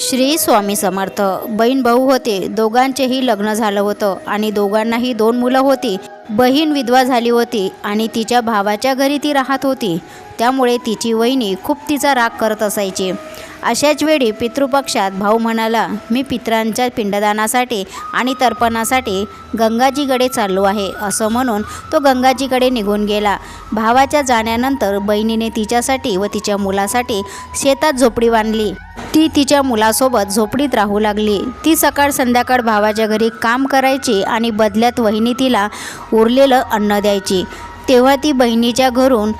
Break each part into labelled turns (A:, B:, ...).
A: श्री स्वामी समर्थ. बहीण भाऊ होते. दोघांचेही लग्न झालं होतं आणि दोघांनाही दोन मुलं होती. बहीण विधवा झाली होती आणि तिच्या भावाच्या घरी ती राहत होती. त्यामुळे तिची वहिनी खूप तिचा राग करत असायची. अशाच वेळी पितृपक्षात भाऊ म्हणाला मी पित्रांच्या पिंडदानासाठी आणि तर्पणासाठी गंगाजीकडे चाललो आहे. असं म्हणून तो गंगाजीकडे निघून गेला. भावाच्या जाण्यानंतर बहिणीने तिच्यासाठी व तिच्या मुलासाठी शेतात झोपडी बांधली. ती तिच्या मुलासोबत झोपडीत राहू लागली. ती सकाळ संध्याकाळ भावाच्या घरी काम करायची आणि बदल्यात वहिनी तिला उरलेलं अन्न द्यायची. तेव्हा ती बहिणीच्या घरून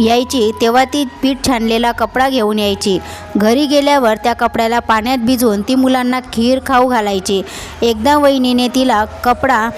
A: यायची. तेव्हा ती पीठ छानलेला कपडा घेऊन यायची. घरी गेल्यावर त्या कपड्याला पाण्यात भिजवून ती मुलांना खीर खाऊ घालायची. एकदा वहिनीने तिला कपडा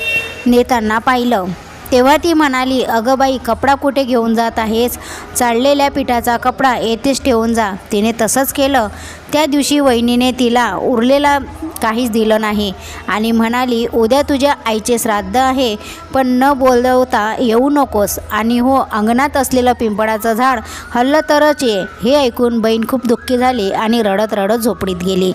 A: नेताना पाहिलं. तेव्हा ती म्हणाली अगं बाई कपडा कुठे घेऊन जात आहेस? चाललेल्या पिठाचा कपडा येथेच ठेवून जा. तिने तसंच केलं. त्या दिवशी वहिनीने तिला उरलेला काहीच दिलं नाही आणि म्हणाली उद्या तुझ्या आईचे श्राद्ध आहे पण न बोलवता येऊ नकोस आणि हो अंगणात असलेलं पिंपळाचं झाड हल्लं तरच ये. हे ऐकून बहीण खूप दुःखी झाली आणि रडत रडत झोपडीत गेली.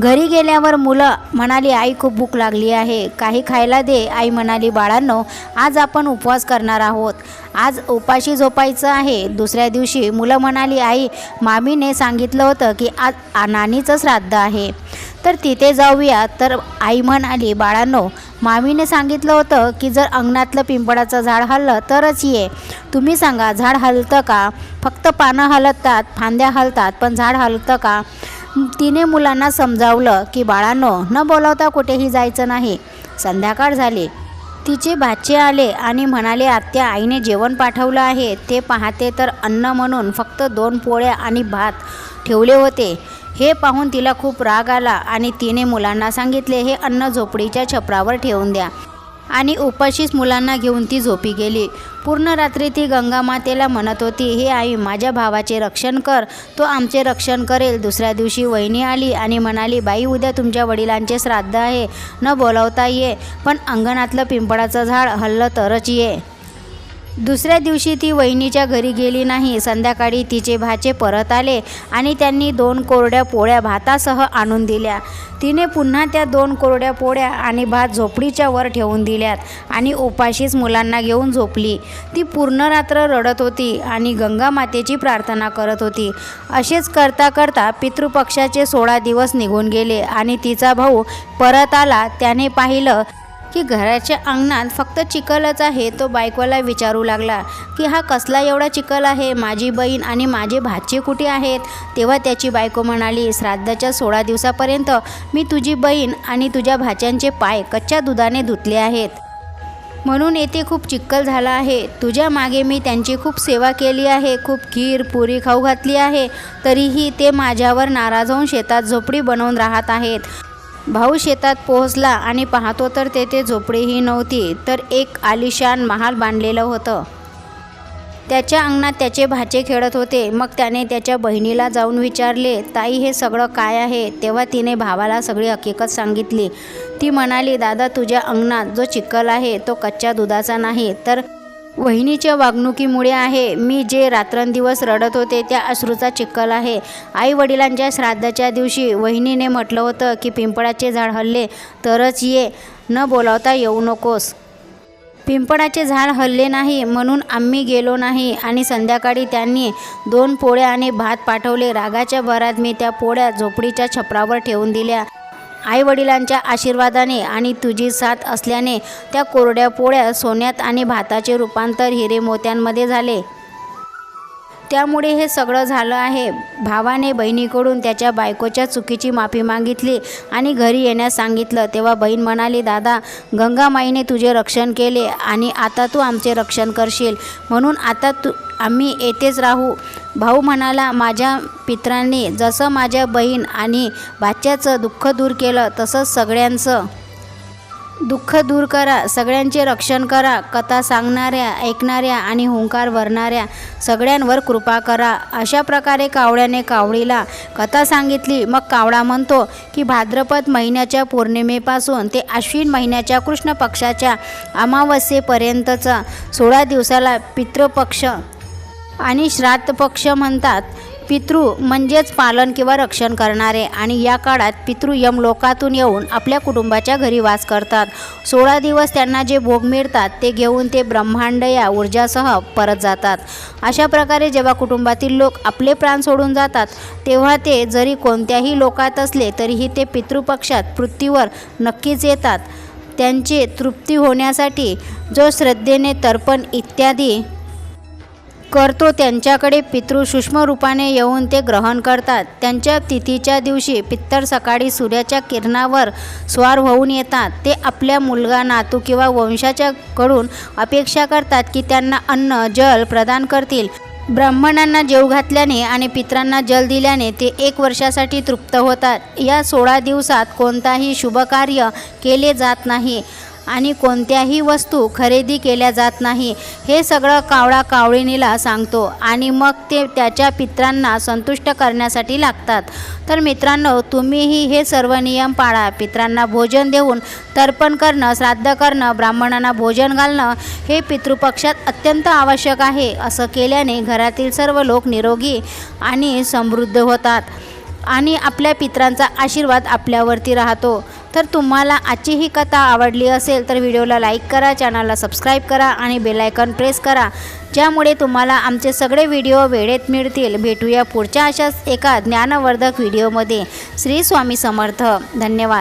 A: घरी गेल्यावर मुलं म्हणाली आई खूप भूक लागली आहे. काही खायला दे. आई म्हणाली बाळांनो आज आपण उपवास करणार आहोत. आज उपाशी झोपायचं आहे. दुसऱ्या दिवशी मुलं म्हणाली आई मामीने सांगितलं होतं की आज नानीचं श्राद्ध आहे. तर तिथे जाऊया. तर आई म्हणाली बाळांनो मामीने सांगितलं होतं की जर अंगणातलं पिंपळाचं झाड हललं तरच ये. तुम्ही सांगा झाड हलतं का? फक्त पानं हलतात फांद्या हलतात पण झाड हलतं का? तिने मुलांना समजावलं की बाळांनो न बोलावता कुठेही जायचं नाही. संध्याकाळ झाली. तिचे भाचे आले आणि म्हणाले आत्या आईने जेवण पाठवलं आहे. ते पाहते तर अन्न म्हणून फक्त दोन पोळ्या आणि भात ठेवले होते. हे पाहून तिला खूप राग आला आणि तिने मुलांना सांगितले हे अन्न झोपडीच्या छपरावर ठेवून द्या. आणि उपाशीच मुलांना घेऊन ती झोपी गेली. पूर्ण रात्री ती गंगा मातेला म्हणत होती हे आई माझ्या भावाचे रक्षण कर. तो आमचे रक्षण करेल. दुसऱ्या दिवशी वहिनी आली आणि म्हणाली बाई उद्या तुमच्या वडिलांचे श्राद्ध आहे. न बोलावता ये पण अंगणातलं पिंपळाचं झाड हल्लं तरच ये. दुसऱ्या दिवशी ती वहिनीच्या घरी गेली नाही. संध्याकाळी तिचे भाचे परत आले आणि त्यांनी दोन कोरड्या पोळ्या भातासह आणून दिल्या. तिने पुन्हा त्या दोन कोरड्या पोळ्या आणि भात झोपडीच्या वर ठेवून दिल्यात आणि उपाशीच मुलांना घेऊन झोपली. ती पूर्ण रात्र रडत होती आणि गंगा मातेची प्रार्थना करत होती. असेच करता करता पितृपक्षाचे सोळा दिवस निघून गेले आणि तिचा भाऊ परत आला. त्याने पाहिलं की घराच्या अंगणात फक्त चिखलच आहे तो बायकोला विचारू लागला की हा कसला एवढा चिखल आहे? माझी बहीण आणि माझे भाचे कुठे आहेत? तेव्हा त्याची बायको म्हणाली श्राद्धाच्या सोळा दिवसापर्यंत मी तुझी बहीण आणि तुझ्या भाच्यांचे पाय कच्च्या दुधाने धुतले आहेत. म्हणून येथे खूप चिक्कल झाला आहे. तुझ्या मागे मी त्यांची खूप सेवा केली आहे. खूप खीर पुरी खाऊ घातली आहे. तरीही ते माझ्यावर नाराज होऊन शेतात झोपडी बनवून राहत आहेत. भाऊ शेतात पोहोचला आणि पाहतो तर तेथे झोपडीही नव्हती तर एक आलिशान महाल बांधलेलं होतं. त्याच्या अंगणात त्याचे भाचे खेळत होते. मग त्याने त्याच्या बहिणीला जाऊन विचारले ताई हे सगळं काय आहे? तेव्हा तिने भावाला सगळी हकीकत सांगितली. ती म्हणाली दादा तुझ्या अंगणात जो चिखल आहे तो कच्च्या दुधाचा नाही तर वहिनीच्या वागणुकीमुळे आहे. मी जे रात्रंदिवस रडत होते त्या अश्रूचा चिक्कल आहे. आई वडिलांच्या श्राद्धाच्या दिवशी वहिनीने म्हटलं होतं की पिंपळाचे झाड हल्ले तरच ये. न बोलावता येऊ नकोस. पिंपळाचे झाड हल्ले नाही म्हणून आम्ही गेलो नाही आणि संध्याकाळी त्यांनी दोन पोळ्या आणि भात पाठवले. रागाच्या भरात मी त्या पोळ्या झोपडीच्या छपरावर ठेवून दिल्या. आईवडिलांच्या आशीर्वादाने आणि तुझी साथ असल्याने त्या कोरड्या पोळ्या सोन्यात आणि भाताचे रूपांतर हिरे मोत्यांमध्ये झाले. त्यामुळे हे सगळं झालं आहे. भावाने बहिणीकडून त्याच्या बायकोच्या चुकीची माफी मागितली आणि घरी येण्यास सांगितलं. तेव्हा बहीण म्हणाली दादा गंगामाईने तुझे रक्षण केले आणि आता तू आमचे रक्षण करशील. म्हणून आता तू आम्ही येथेच राहू. भाऊ म्हणाला माझ्या पित्रांनी जसं माझ्या बहीण आणि भाच्याचं दुःख दूर केलं तसंच सगळ्यांचं दुःख दूर करा सगळ्यांचे रक्षण करा कथा सांगणाऱ्या ऐकणाऱ्या आणि हुंकार भरणाऱ्या सगळ्यांवर कृपा करा. अशा प्रकारे कावळ्याने कावळीला कथा सांगितली. मग कावळा म्हणतो की भाद्रपद महिन्याच्या पौर्णिमेपासून ते आश्विन महिन्याच्या कृष्ण पक्षाच्या अमावस्येपर्यंतचा सोळा दिवसाला पितृपक्ष आणि श्राद्ध पक्ष म्हणतात. पितृ म्हणजेच पालन किंवा रक्षण करणारे आणि या काळात पितृ यमलोकातून येऊन आपल्या कुटुंबाच्या घरी वास करतात. सोळा दिवस त्यांना जे भोग मिळतात ते घेऊन ते ब्रह्मांड या ऊर्जासह परत जातात. अशा प्रकारे जेव्हा कुटुंबातील लोक आपले प्राण सोडून जातात तेव्हा ते जरी कोणत्याही लोकात असले तरीही ते पितृपक्षात पृथ्वीवर नक्कीच येतात. त्यांची तृप्ती होण्यासाठी जो श्रद्धेने तर्पण इत्यादी करतो. त्यांच्याकडे पितृ सूक्ष्म रूपाने येऊन ते ग्रहण करतात. त्यांच्या तिथीच्या दिवशी पित्तर सकाळी सूर्याच्या किरणावर स्वार होऊन येतात. ते आपल्या मुलगा नातू किंवा वंशाच्या कडून अपेक्षा करतात की त्यांना अन्न जल प्रदान करतील. ब्राह्मणांना जेव घातल्याने आणि पित्रांना जल दिल्याने ते एक वर्षासाठी तृप्त होतात. या सोळा दिवसात कोणताही शुभकार्य केले जात नाही. आणि कोणत्याही वस्तू खरेदी केल्या जात नाही. हे सगळं कावळा कावळिणीला सांगतो आणि मग ते त्याच्या पित्रांना संतुष्ट करण्यासाठी लागतात. तर मित्रांनो तुम्हीही हे सर्व नियम पाळा. पित्रांना भोजन देऊन तर्पण करणं श्राद्ध करणं ब्राह्मणांना भोजन घालणं हे पितृपक्षात अत्यंत आवश्यक आहे. असं केल्याने घरातील सर्व लोक निरोगी आणि समृद्ध होतात आणि आपल्या पित्रांचा आशीर्वाद आपल्यावरती राहतो. तर तुम्हाला आजची ही कथा आवडली असेल तर व्हिडिओला लाईक करा चॅनलला सबस्क्राईब करा आणि बेलायकन प्रेस करा. ज्यामुळे तुम्हाला आमचे सगळे व्हिडिओ वेळेत मिळतील. भेटूया पुढच्या अशाच एका ज्ञानवर्धक व्हिडिओमध्ये. श्री स्वामी समर्थ. धन्यवाद.